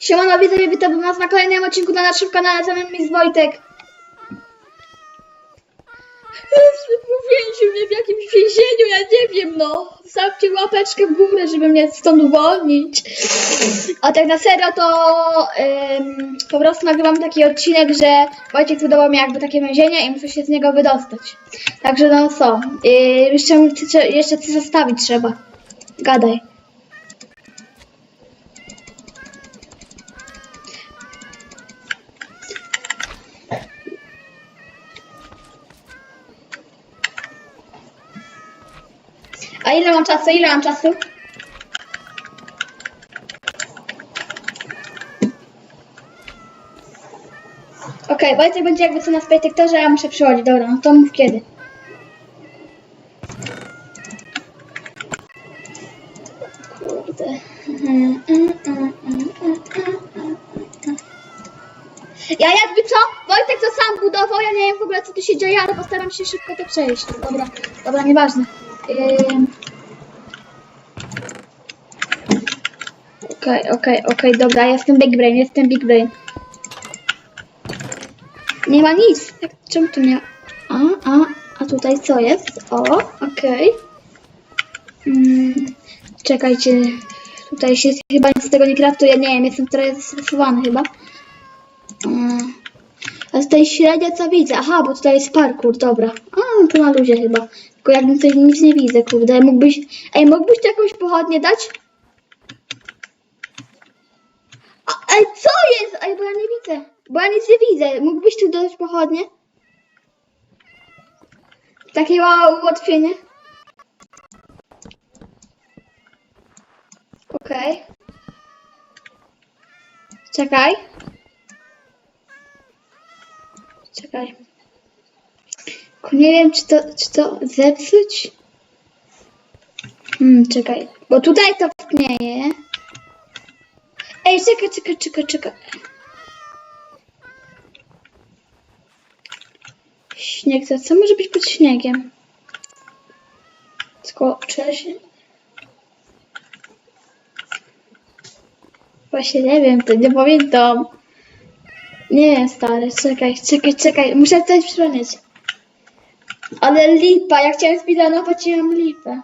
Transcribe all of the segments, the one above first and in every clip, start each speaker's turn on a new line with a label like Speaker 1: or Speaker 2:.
Speaker 1: Siemano, witam, witam was na kolejnym odcinku na naszym kanale, ze mną jest Wojtek. Uwięził mnie w jakimś więzieniu, ja nie wiem, no. Zostawcie łapeczkę w górę, żeby mnie stąd uwolnić. A tak na serio to ym, po prostu nagrywam taki odcinek, że Wojciek wydawał mi jakby takie więzienie i muszę się z niego wydostać. Także no co, yy, jeszcze, jeszcze coś zostawić trzeba. Gadaj. A ile mam czasu? Ile mam czasu? Okej, Wojtek będzie jakby co na spektaktorze, a ja muszę przychodzić. Dobra, no to mów kiedy. Kurde. Ja jakby co? Wojtek to sam budował, ja nie wiem w ogóle co tu się dzieje, ale postaram się szybko to przejść. Dobra, dobra, nieważne. Ym. Okej, okej, okej, dobra, jestem Big Brain, jestem Big Brain. Nie ma nic. Jak, czemu tu nie... A, a, a tutaj co jest? O, okej. Mm, czekajcie, tutaj się chyba nic z tego nie kraftuje, nie wiem, jestem trochę zestresowany chyba. Mm. A tutaj średnio co widzę? Aha, bo tutaj jest parkour, dobra. A, to na luzie chyba. Tylko jakbym tutaj nic nie widzę, kurde. Mógłbyś... Ej, mógłbyś tu jakąś pochodnię dać? A, ej, co jest? Ej, bo ja nie widzę. Bo ja nic nie widzę. Mógłbyś tu dodać pochodnie? Takie małe ułatwienie. Okej. Czekaj. Czekaj. Tylko nie wiem, czy to, czy to zepsuć? Hmm, czekaj. Bo tutaj to pnieje. Ej, czekaj, czekaj, czekaj, czekaj. Śnieg, to co może być pod śniegiem? Tylko się. Właśnie nie wiem, to nie pamiętam. Nie stary, czekaj, czekaj, czekaj, muszę coś przypomnieć. Ale lipa, jak chciałem speedrunować, ja mam lipę.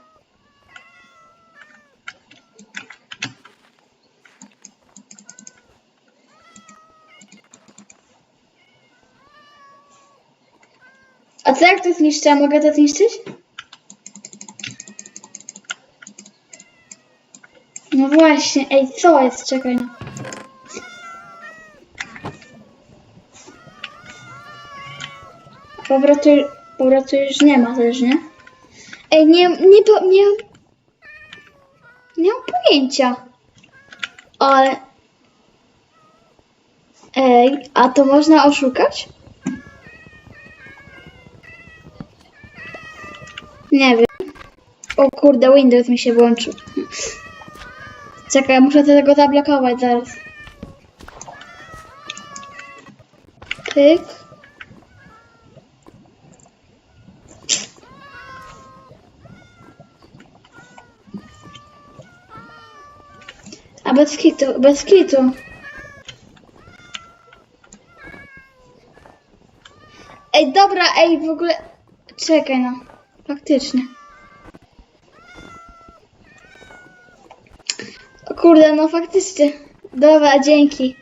Speaker 1: Co jak to zniszczę? Mogę to zniszczyć? No właśnie, ej, co jest? Czekaj. Powrotu, powrotu już nie ma też, nie? Ej, nie, nie, po, nie, nie mam pojęcia. Ale... Ej, a to można oszukać? Nie wiem. O kurde, Windows mi się włączył. Czekaj, muszę tego zablokować zaraz. Pyk. A bez kitu, bez kitu. Ej, dobra, ej, w ogóle... Czekaj no. Faktycznie. O kurde, no faktycznie. Dobra, dzięki.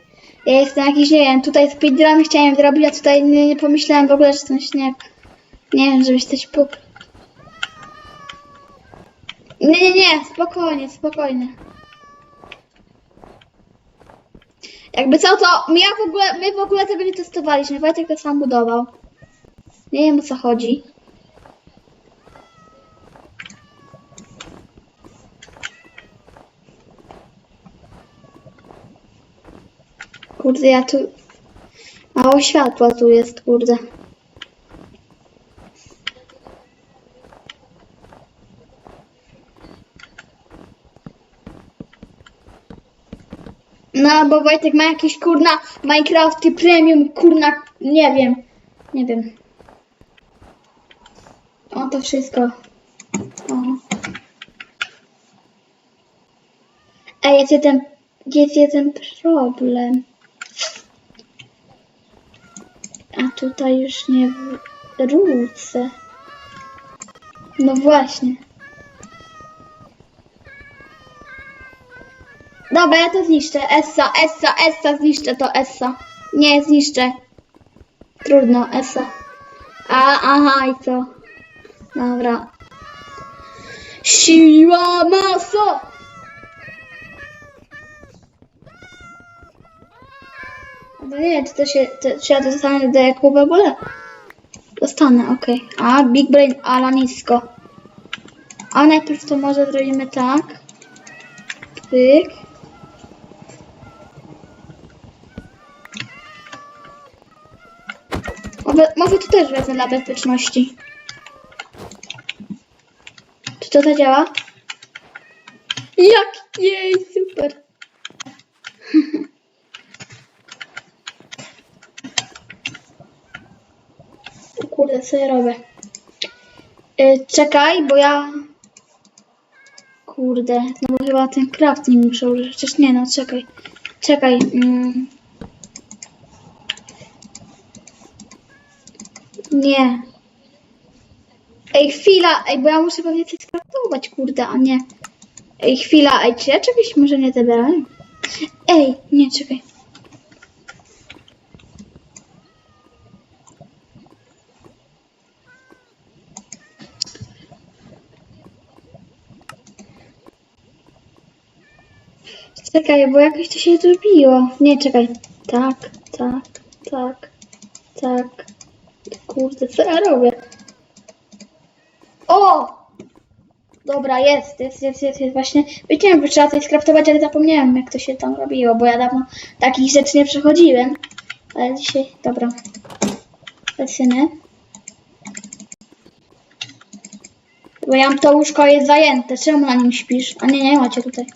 Speaker 1: Ja jestem jakiś, nie wiem, tutaj speedrun chciałem zrobić, a tutaj nie, nie pomyślałem w ogóle, że ten śnieg. Nie wiem, żebyś coś puk. Nie, nie, nie, spokojnie, spokojnie. Jakby co, to ja w ogóle, my w ogóle tego nie testowaliśmy. Wojtek to sam budował. Nie wiem o co chodzi. Kurde, ja tu... Mało światła tu jest, kurde. No, bo Wojtek ma jakieś kurna Minecrafty Premium, kurna, nie wiem. Nie wiem. O, to wszystko. O. Ej, cię ten jest jeden problem. A tutaj już nie wrócę. No właśnie. Dobra, ja to zniszczę. Essa, Essa, Essa, zniszczę to Essa. Nie, zniszczę. Trudno, Essa. A, aha, i co? Dobra. Siła masa! No nie wiem, czy to się, to, czy ja dostanę do jaku w ogóle? Dostanę, okej. A, Big Brain, ala nisko. A najpierw to może zrobimy tak. Pyk. Może, może to też wezmę dla bezpieczności. Czy to zadziała? Jak? Jej, super. O kurde, co ja robię? Y, czekaj, bo ja... Kurde, no bo chyba ten crafting muszę użyć. Chociaż nie, no czekaj. Czekaj. Mm. Nie. Ej, chwila, ej, bo ja muszę pewnie coś skraftować, kurde, a nie. Ej, chwila, ej, czy ja czegoś może nie zebrałem? Ej, nie, czekaj. Czekaj, bo jakoś to się zrobiło. Nie, czekaj. Tak, tak, tak, tak. Kurde, co ja robię? O! Dobra, jest, jest, jest, jest, jest. Właśnie wiedziałem, że trzeba coś skraftować, ale zapomniałem, jak to się tam robiło, bo ja dawno takich rzeczy nie przechodziłem. Ale dzisiaj, dobra. Lecimy. Bo ja to łóżko jest zajęte. Czemu na nim śpisz? A nie, nie macie tutaj.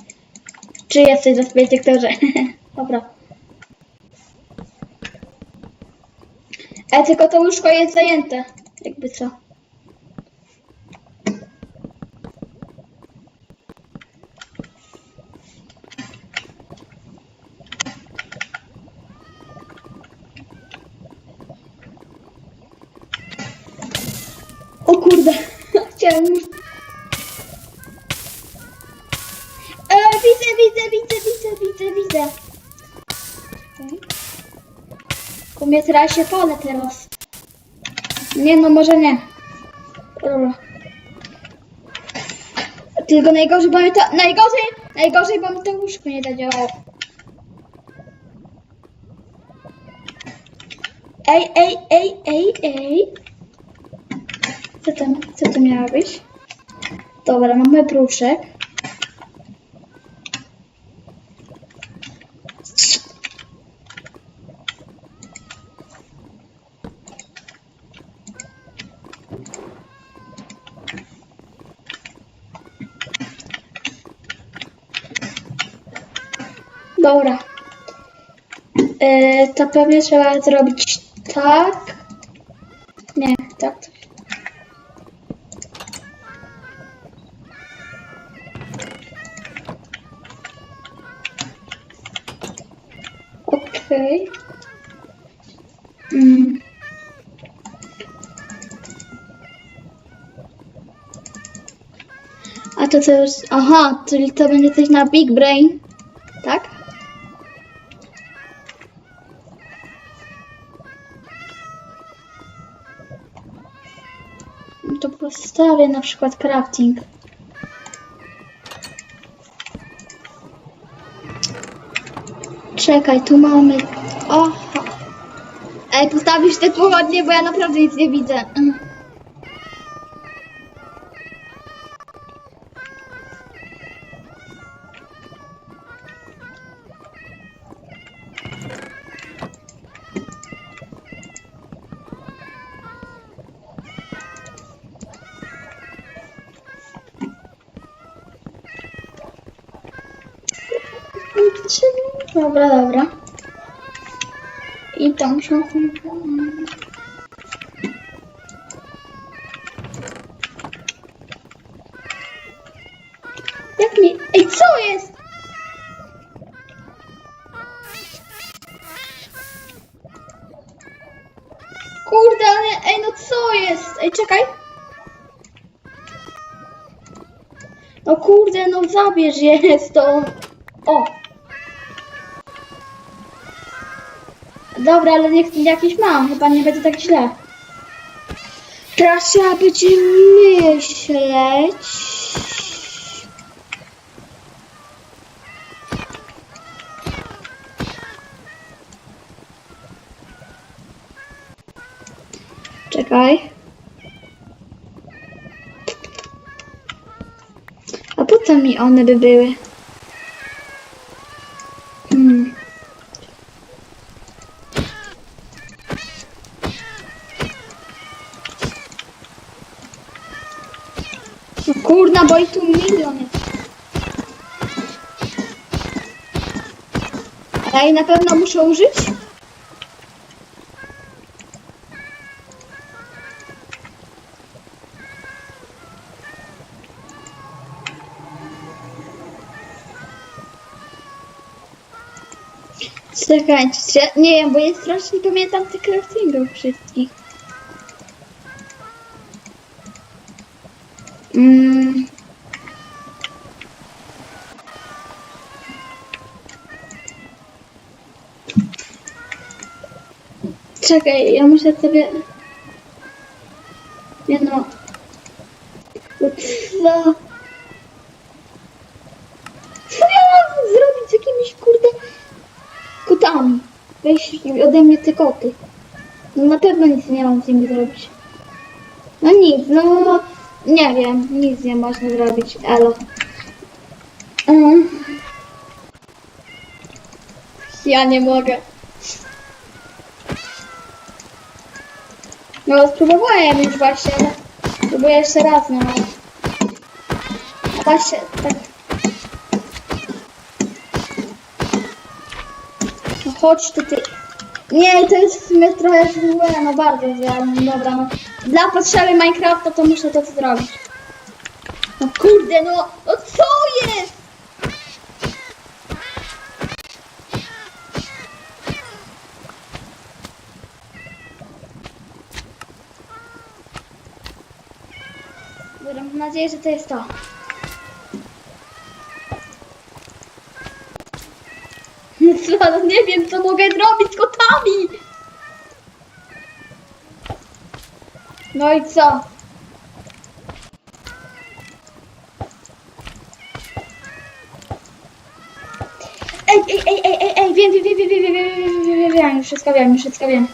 Speaker 1: Czy jesteś w sektorze? Dobra. E, tylko to łóżko jest zajęte. Jakby co. O kurde. Chciałem... E, widzę, widzę, widzę, widzę, widzę, widzę. Okay. Kumie teraz się palę teraz. Nie no, może nie. Dobra. Tylko najgorzej, bo mi to... Najgorzej, najgorzej, bo mi to łóżko nie zadziałało. Ej, ej, ej, ej, ej. Co tam, co to miało być? Dobra, mamy brzuszek. Dobra. E, to pewnie trzeba zrobić tak. Nie, tak. Okej. Mm. A to co już... Aha, czyli to będzie coś na Big Brain, tak? To postawię na przykład crafting. Czekaj, tu mamy... Oha. Ej, postawisz te pochodnie, bo ja naprawdę nic nie widzę. Dobra, dobra. I tam się... Jak mi... Ej, co jest? Kurde, ale... Ej, no co jest? Ej, czekaj. No kurde, no zabierz je stąd. O! Dobra, ale niech jakiś mam, chyba nie będzie tak źle. Teraz trzeba będzie myśleć. Czekaj. A po co mi one by były? Hmm. No kurna, bo i tu milion jest. Jej na pewno muszę użyć? Czekajcie, nie wiem, bo ja strasznie pamiętam tych craftingów wszystkich. Mm. Czekaj, ja muszę sobie... Nie no... No Co? Co ja mam zrobić z jakimiś kurde kotami? Weź ode mnie te koty. No na pewno nic nie mam z nimi zrobić. No nic, no nie wiem, nic nie można zrobić, elo. Mm. Ja nie mogę. No spróbowałem już właśnie, ale próbuję jeszcze raz, no. Właśnie, tak. No chodź tu ty. Nie, to jest w sumie trochę złe, no bardzo złe, no dobra, no. Dla potrzeby Minecrafta to muszę to zrobić. No kurde, no, no co jest? Dobra, mam nadzieję, że to jest to. No no nie wiem, co mogę zrobić z kotami. No i co? Ej, ej, ej, ej, ej, ej, wiem, wiem, wiem, wiem, wiem, wiem, wiem, wiem, wiem, wiem, wszystko wiem, wszystko wiem.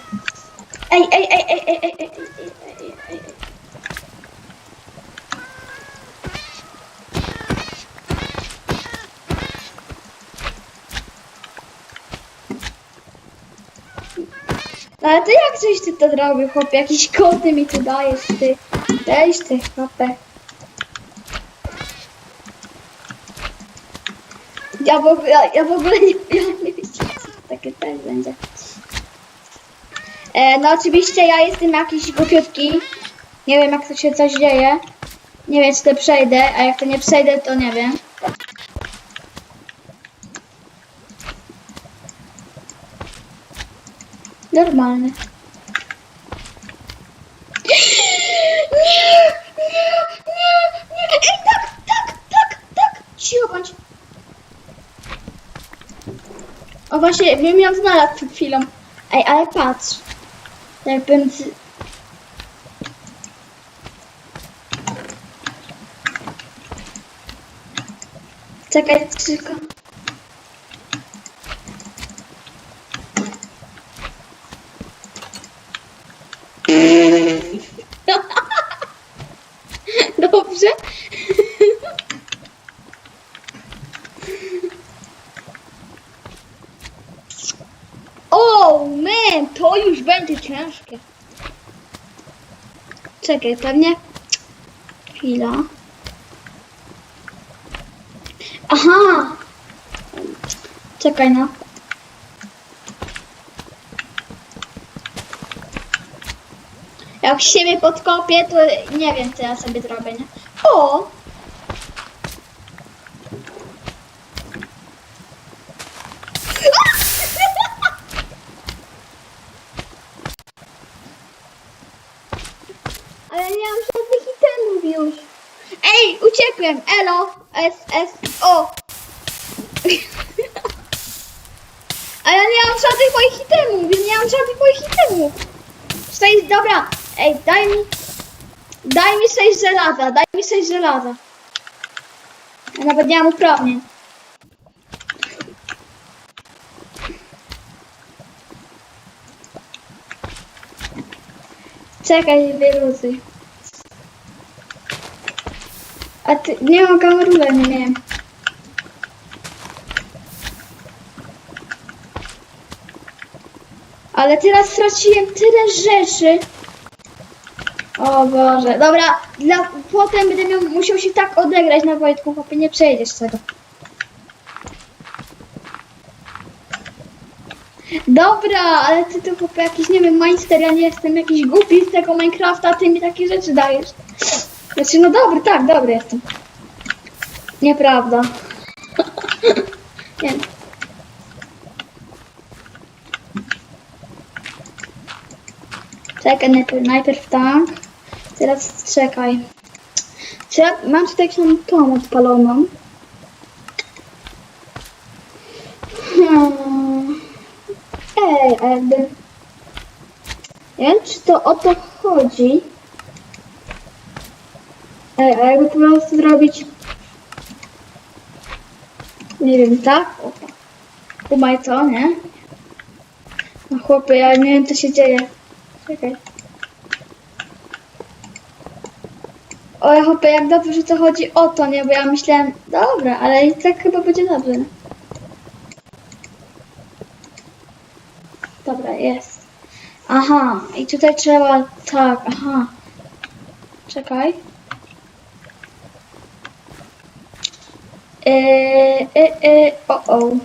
Speaker 1: Ej, ej, ej, ej, ej, ej, ej, ej, ej, ej, No ale ty jak żeś ty to zrobił, chłopie? Jakieś koty mi tu dajesz, ty. Weź ty, chłopie. Ja w ogóle, ja, ja w ogóle nie, ja nie wiem, co takie też będzie. E, no oczywiście ja jestem jakiś głupiutki. Nie wiem jak to się coś dzieje. Nie wiem czy to przejdę, a jak to nie przejdę to nie wiem. Normalny. Nie, nie, nie, nie. Ej, tak, tak, tak, tak. Cicho bądź. O właśnie, wiem ją znalazł przed chwilą. Ej, ale patrz. Jakbym... z- Czekaj, tylko... Dobrze. O, man, to już będzie ciężkie. Czekaj, pewnie. Chwila. Aha. Czekaj, no. Jak siebie podkopię, to nie wiem, co ja sobie zrobię, nie? O! Trafiłem. Elo, S, S, O. A ja nie mam żadnych moich itemów, ja nie mam żadnych moich itemów. Sześć, dobra, ej, daj mi, daj mi sześć żelaza, daj mi sześć żelaza. Ja nawet nie mam uprawnień. Czekaj, wyluzuj. A ty, nie mam kamerula, nie wiem. Ale teraz straciłem tyle rzeczy. O Boże, dobra, dla, potem będę miał, musiał się tak odegrać na Wojtku, chłopie, nie przejdziesz tego. Dobra, ale ty to chłopie jakiś, nie wiem, majster, ja nie jestem jakiś głupi z tego Minecrafta, ty mi takie rzeczy dajesz. Znaczy, no dobry, tak, dobry jestem. Nieprawda. nie. Czekaj, najpierw, najpierw tak. Teraz czekaj. Czy ja mam tutaj jakąś tą odpaloną? Hmm. Ej, a jakby... Wiem, czy to o to chodzi. Ej, a jakby po prostu zrobić... Nie wiem, tak? Kumaj co, nie? No chłopie, ja nie wiem co się dzieje. Czekaj. O, chłopie, jak dobrze, że to chodzi o to, nie? Bo ja myślałem, dobra, ale i tak chyba będzie dobrze. Dobra, jest. Aha, i tutaj trzeba, tak, aha. Czekaj. Eee, e, e, o, o.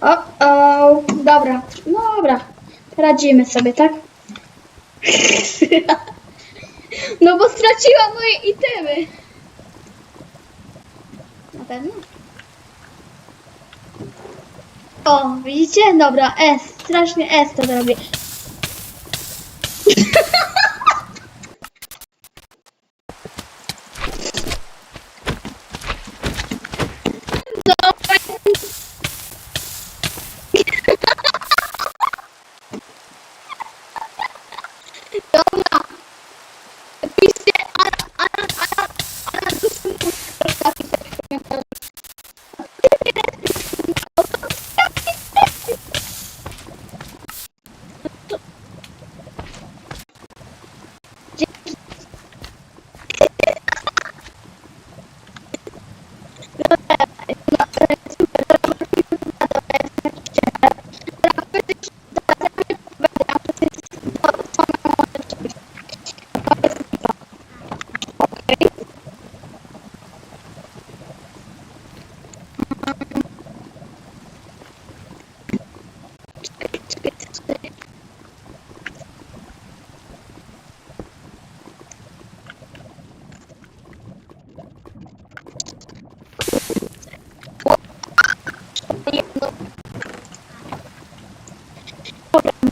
Speaker 1: O, o, dobra, no dobra, radzimy sobie, tak? No bo straciłam moje itemy. Na pewno? O, widzicie? Dobra, S, strasznie S to zrobię. Dobra. Okay.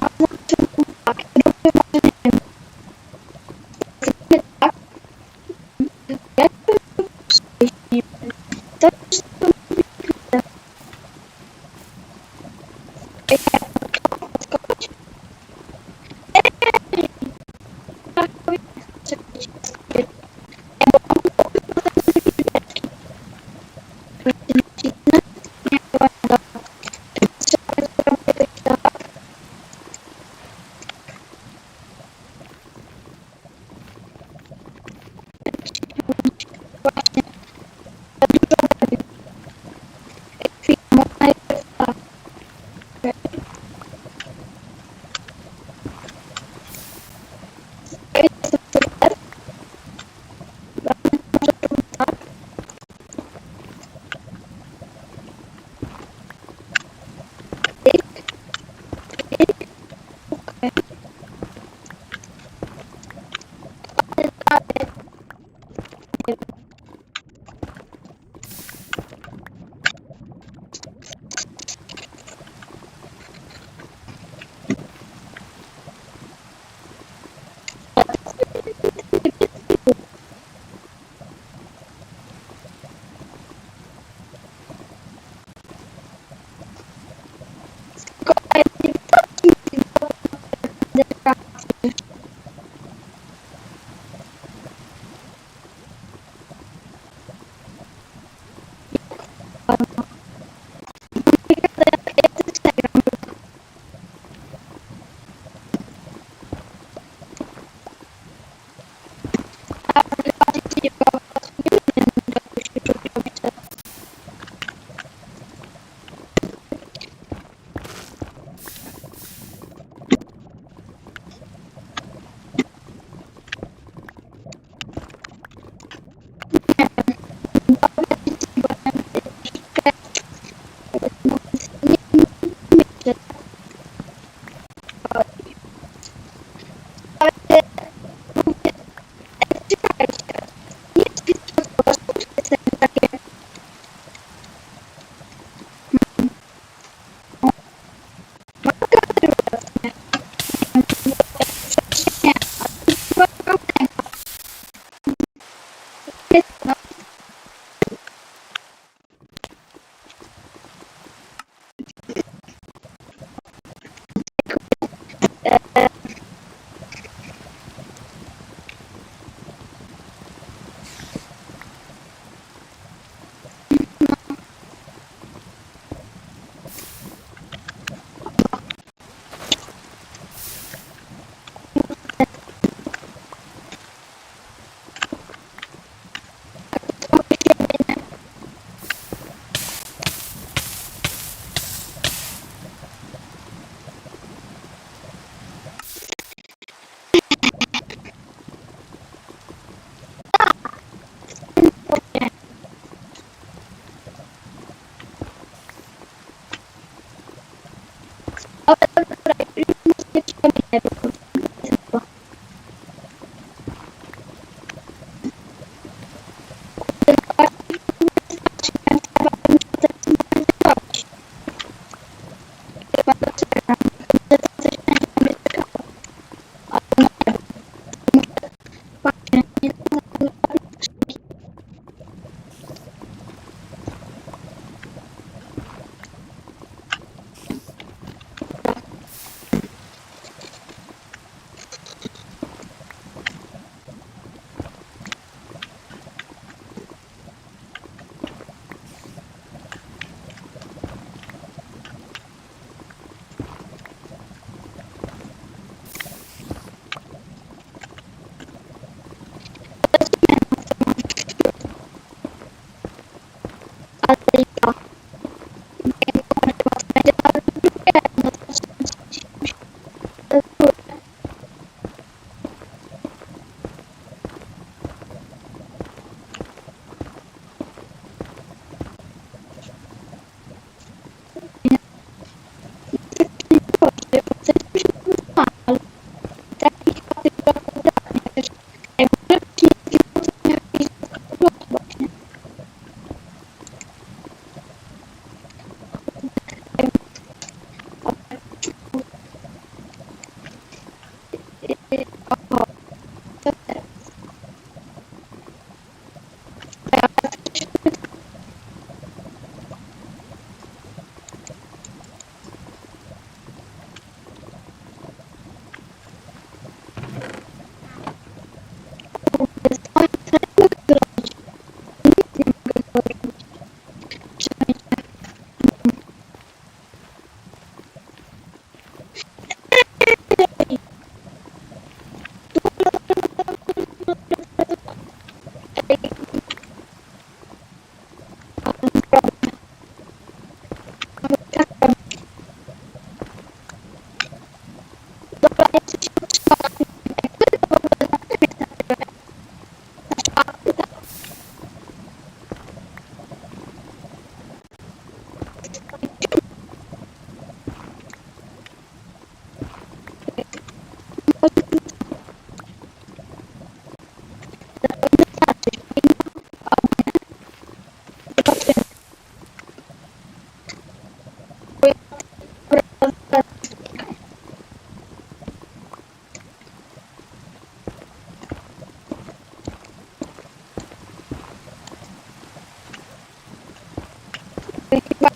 Speaker 1: Chyba